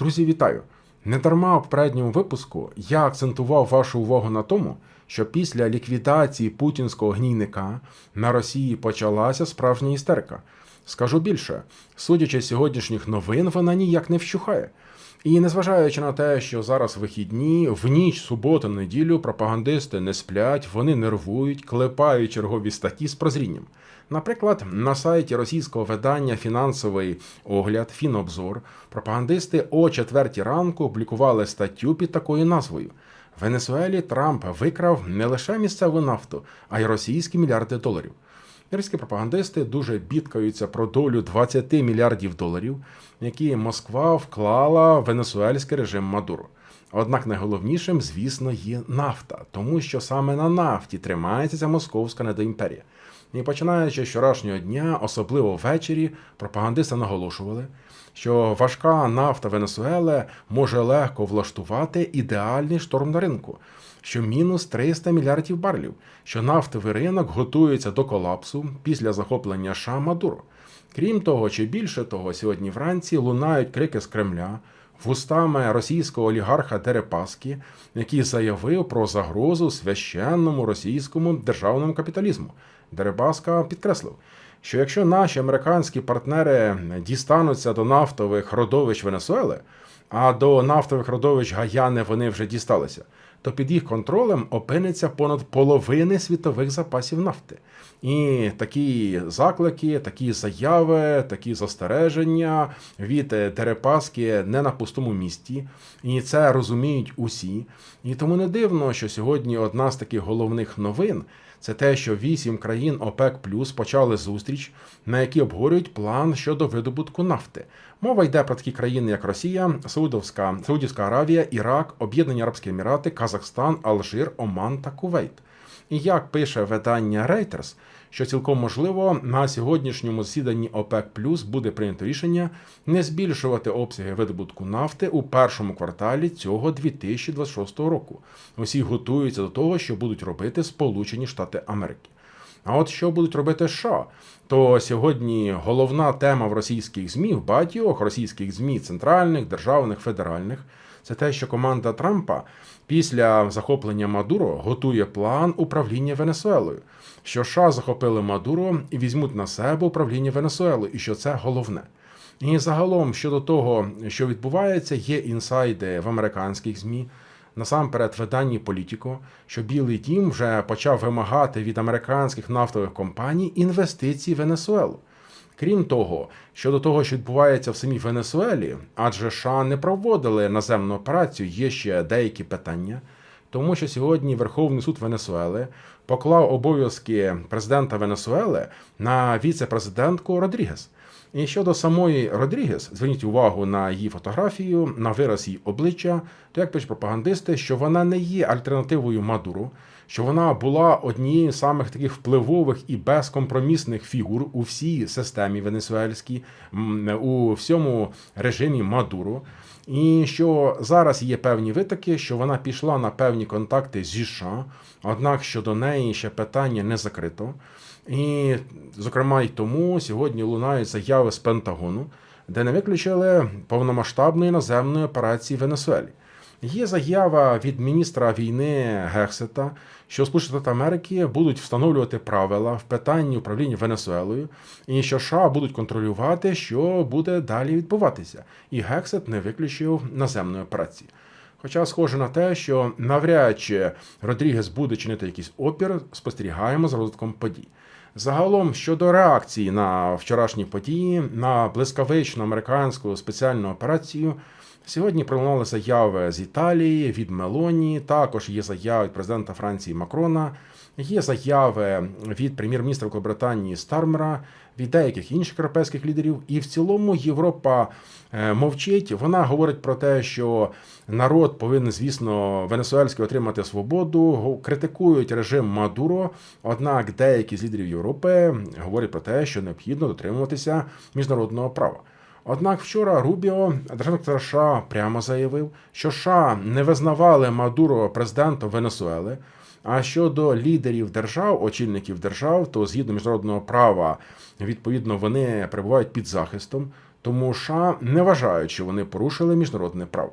Друзі, вітаю! Недарма в попередньому випуску я акцентував вашу увагу на тому, що після ліквідації путінського гнійника на Росії почалася справжня істерика. Скажу більше, судячи з сьогоднішніх новин, вона ніяк не вщухає. І незважаючи на те, що зараз вихідні, в ніч, суботу, неділю пропагандисти не сплять, вони нервують, клепають чергові статті з прозрінням. Наприклад, на сайті російського видання Фінансовий огляд Фінобзор пропагандисти о четвертій ранку опублікували статтю під такою назвою: Венесуелі Трамп викрав не лише місцеву нафту, а й російські мільярди доларів. Російські пропагандисти дуже бідкаються про долю 20 мільярдів доларів, які Москва вклала в венесуельський режим Мадуро. Однак найголовнішим, звісно, є нафта, тому що саме на нафті тримається ця московська недоімперія. І починаючи з вчорашнього дня, особливо ввечері, пропагандисти наголошували, що важка нафта Венесуели може легко влаштувати ідеальний шторм на ринку, що мінус 300 мільярдів барлів, що нафтовий ринок готується до колапсу після захоплення США Мадуро. Крім того, чи більше того, сьогодні вранці лунають крики з Кремля вустами російського олігарха Дерипаски, який заявив про загрозу священному російському державному капіталізму. Дерибаска підкреслив, що якщо наші американські партнери дістануться до нафтових родовищ Венесуели, а до нафтових родовищ Гаяни вони вже дісталися, то під їх контролем опиниться понад половини світових запасів нафти. І такі заклики, такі заяви, такі застереження від Дерипаски не на пустому місці. І це розуміють усі. І тому не дивно, що сьогодні одна з таких головних новин це те, що вісім країн ОПЕК Плюс почали зустріч, на якій обговорюють план щодо видобутку нафти. Мова йде про такі країни, як Росія, Саудовська, Саудівська Аравія, Ірак, Об'єднані Арабські Емірати, Казахстан, Алжир, Оман та Кувейт. І як пише видання Reuters, що цілком можливо на сьогоднішньому засіданні ОПЕК Плюс буде прийнято рішення не збільшувати обсяги видобутку нафти у першому кварталі цього 2026 року. Усі готуються до того, що будуть робити Сполучені Штати Америки. А от що будуть робити США, то сьогодні головна тема в російських змі, в багатьох російських змі, центральних, державних, федеральних, це те, що команда Трампа після захоплення Мадуро готує план управління Венесуелою, що США захопили Мадуро і візьмуть на себе управління Венесуелою, і що це головне. І загалом щодо того, що відбувається, є інсайди в американських змі. Насамперед, виданні Політіко, що Білий Дім вже почав вимагати від американських нафтових компаній інвестицій в Венесуелу. Крім того, щодо того, що відбувається в самій Венесуелі, адже США не проводили наземну операцію, є ще деякі питання, тому що сьогодні Верховний суд Венесуели поклав обов'язки президента Венесуели на віце-президентку Родрігес. І щодо самої Родрігес, зверніть увагу на її фотографію, на вираз її обличчя, то як пишуть пропагандисти, що вона не є альтернативою Мадуру, що вона була однією з самих таких впливових і безкомпромісних фігур у всій системі венесуельській, у всьому режимі Мадуру. І що зараз є певні витоки, що вона пішла на певні контакти зі США, однак щодо неї ще питання не закрито. І, зокрема, й тому сьогодні лунають заяви з Пентагону, де не виключили повномасштабної наземної операції в Венесуелі. Є заява від міністра війни Гексета, що Сполучені Штати Америки будуть встановлювати правила в питанні управління Венесуелою, і що США будуть контролювати, що буде далі відбуватися. І Гексет не виключив наземної операції. Хоча схоже на те, що навряд чи Родрігес буде чинити якийсь опір, спостерігаємо за розвитком подій. Загалом щодо реакції на вчорашні події, на блискавичну американську спеціальну операцію, сьогодні пролунали заяви з Італії від Мелоні. Також є заяви від президента Франції Макрона, є заяви від прем'єр-міністра Великобританії Стармера, від деяких інших європейських лідерів. І в цілому Європа мовчить. Вона говорить про те, що народ повинен, звісно, венесуельський отримати свободу, критикують режим Мадуро. Однак деякі з лідерів Європи говорять про те, що необхідно дотримуватися міжнародного права. Однак вчора Рубіо, державник США, прямо заявив, що США не визнавали Мадуро президентом Венесуели. А щодо лідерів держав, очільників держав, то згідно міжнародного права, відповідно, вони перебувають під захистом. тому США не вважають, що вони порушили міжнародне право.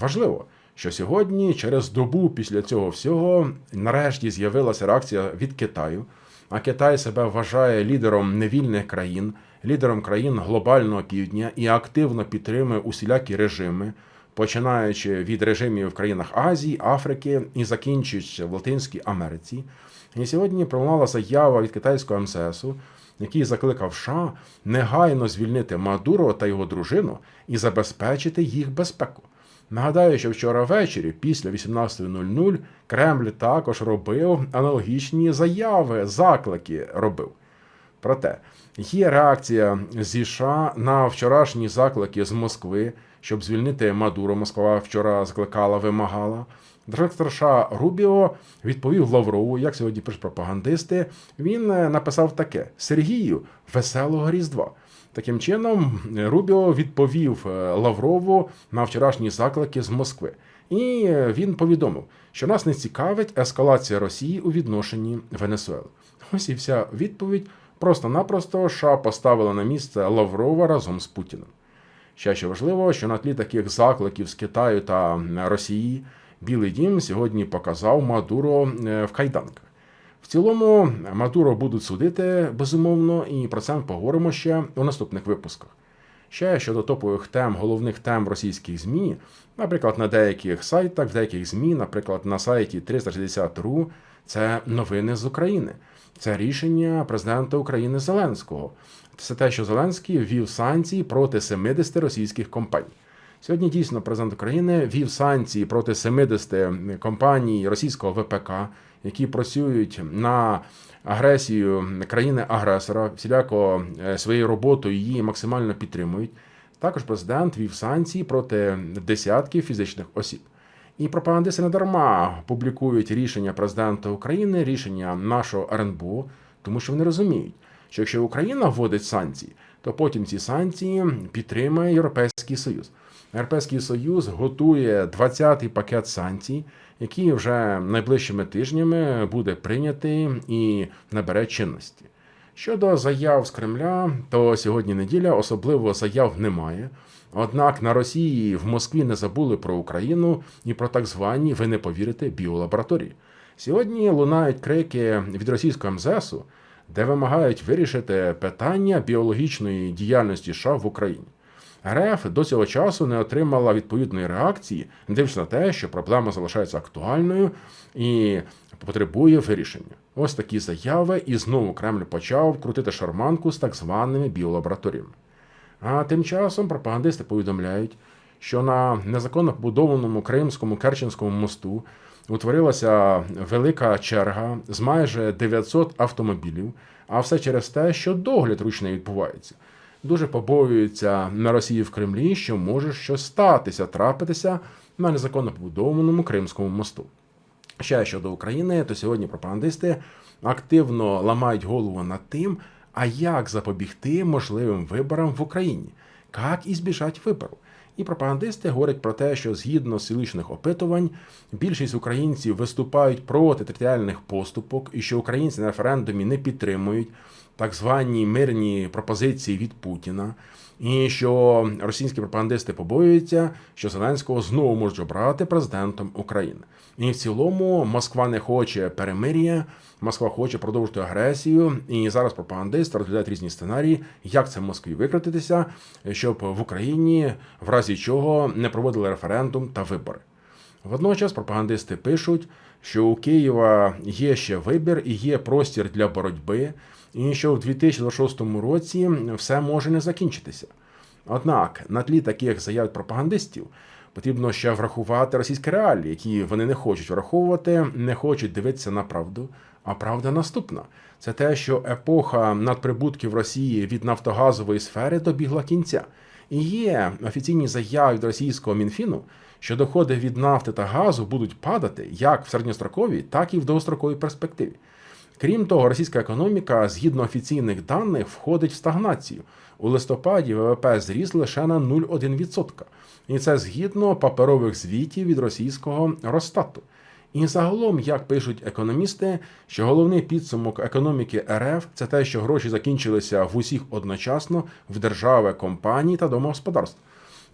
Важливо, що сьогодні, через добу після цього всього, нарешті з'явилася реакція від Китаю. А Китай себе вважає лідером невільних країн, лідером країн глобального півдня і активно підтримує усілякі режими, починаючи від режимів в країнах Азії, Африки і закінчуючи в Латинській Америці. І сьогодні пролунала заява від китайського МССу, який закликав США негайно звільнити Мадуро та його дружину і забезпечити їх безпеку. Нагадаю, що вчора ввечері, після 18.00, Кремль також робив аналогічні заяви, заклики робив. Проте є реакція зі США на вчорашні заклики з Москви, щоб звільнити Мадуро. Москва вчора закликала, вимагала. Директор США Рубіо відповів Лаврову, як сьогодні пишуть пропагандисти. Він е, написав таке: Сергію, веселого Різдва. Таким чином, Рубіо відповів е, Лаврову на вчорашні заклики з Москви. І е, він повідомив, що нас не цікавить ескалація Росії у відношенні Венесуели. Ось і вся відповідь. Просто-напросто США поставила на місце Лаврова разом з Путіним. Ще що важливо, що на тлі таких закликів з Китаю та Росії Білий Дім сьогодні показав Мадуро е, в кайданках. В цілому Мадуро будуть судити безумовно, і про це ми поговоримо ще у наступних випусках. Ще щодо топових тем, головних тем російських ЗМІ, наприклад, на деяких сайтах, в деяких ЗМІ, наприклад, на сайті 360.ru, це новини з України. Це рішення президента України Зеленського. Це те, що Зеленський ввів санкції проти 70 російських компаній. Сьогодні дійсно президент України ввів санкції проти 70 компаній російського ВПК, які працюють на агресію країни-агресора, всіляко е, своєю роботою її максимально підтримують. Також президент ввів санкції проти десятків фізичних осіб. І пропагандисти не дарма публікують рішення президента України, рішення нашого РНБО, тому що вони розуміють, що якщо Україна вводить санкції, то потім ці санкції підтримує Європейський Союз. Європейський Союз готує 20-й пакет санкцій, який вже найближчими тижнями буде прийнятий і набере чинності. Щодо заяв з Кремля, то сьогодні неділя особливо заяв немає. Однак на Росії в Москві не забули про Україну і про так звані, ви не повірите, біолабораторії. Сьогодні лунають крики від російського МЗСу, де вимагають вирішити питання біологічної діяльності США в Україні. РФ до цього часу не отримала відповідної реакції, дивлячись на те, що проблема залишається актуальною і потребує вирішення. Ось такі заяви, і знову Кремль почав крутити шарманку з так званими біолабораторіями. А тим часом пропагандисти повідомляють, що на незаконно побудованому Кримському Керченському мосту утворилася велика черга з майже 900 автомобілів, а все через те, що догляд ручний відбувається. Дуже побоюються на Росії в Кремлі, що може щось статися, трапитися на незаконно побудованому Кримському мосту. Ще щодо України, то сьогодні пропагандисти активно ламають голову над тим, а як запобігти можливим виборам в Україні, як і збіжать вибору. І пропагандисти говорять про те, що згідно селищних опитувань більшість українців виступають проти територіальних поступок, і що українці на референдумі не підтримують так звані мирні пропозиції від Путіна, і що російські пропагандисти побоюються, що Зеленського знову можуть обрати президентом України. І в цілому Москва не хоче перемир'я, Москва хоче продовжити агресію, і зараз пропагандисти розглядають різні сценарії, як це в Москві викрутитися, щоб в Україні в разі чого не проводили референдум та вибори. Водночас пропагандисти пишуть, що у Києва є ще вибір і є простір для боротьби, і що в 2026 році все може не закінчитися. Однак на тлі таких заяв пропагандистів потрібно ще врахувати російські реалії, які вони не хочуть враховувати, не хочуть дивитися на правду. А правда наступна: це те, що епоха надприбутків Росії від нафтогазової сфери добігла кінця. І є офіційні заяви від російського мінфіну, що доходи від нафти та газу будуть падати як в середньостроковій, так і в довгостроковій перспективі. Крім того, російська економіка, згідно офіційних даних, входить в стагнацію. У листопаді ВВП зріс лише на 0,1%. І це згідно паперових звітів від російського Росстату. І загалом, як пишуть економісти, що головний підсумок економіки РФ це те, що гроші закінчилися в усіх одночасно в держави, компаній та домогосподарств.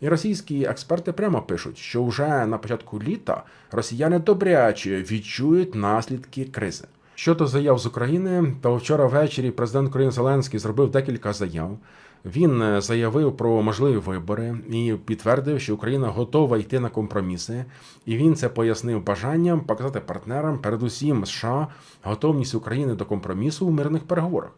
І російські експерти прямо пишуть, що вже на початку літа росіяни добряче відчують наслідки кризи. Щодо заяв з України, то вчора ввечері президент України Зеленський зробив декілька заяв. Він е, заявив про можливі вибори і підтвердив, що Україна готова йти на компроміси. І він це пояснив бажанням показати партнерам, передусім США, готовність України до компромісу у мирних переговорах.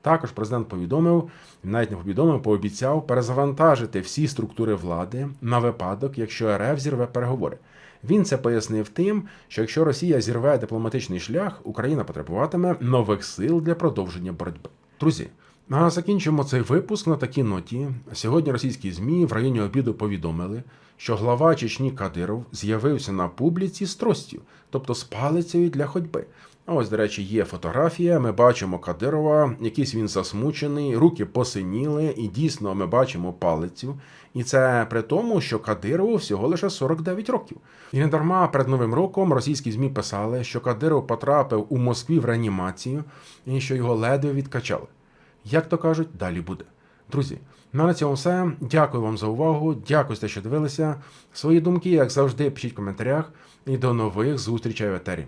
Також президент повідомив, навіть не повідомив, пообіцяв перезавантажити всі структури влади на випадок, якщо РФ зірве переговори. Він це пояснив тим, що якщо Росія зірве дипломатичний шлях, Україна потребуватиме нових сил для продовження боротьби. Друзі, а закінчимо цей випуск на такій ноті. Сьогодні російські ЗМІ в районі обіду повідомили, що глава Чечні Кадиров з'явився на публіці з тростю, тобто з палицею для ходьби. А ось, до речі, є фотографія. Ми бачимо Кадирова, якийсь він засмучений, руки посиніли, і дійсно ми бачимо палицю. І це при тому, що Кадирову всього лише 49 років. І не дарма перед новим роком російські змі писали, що Кадиров потрапив у Москві в реанімацію і що його ледве відкачали. Як то кажуть, далі буде. Друзі, ну, на цьому все. Дякую вам за увагу. Дякую, за те, що дивилися. Свої думки, як завжди, пишіть в коментарях. І до нових зустрічей в етері.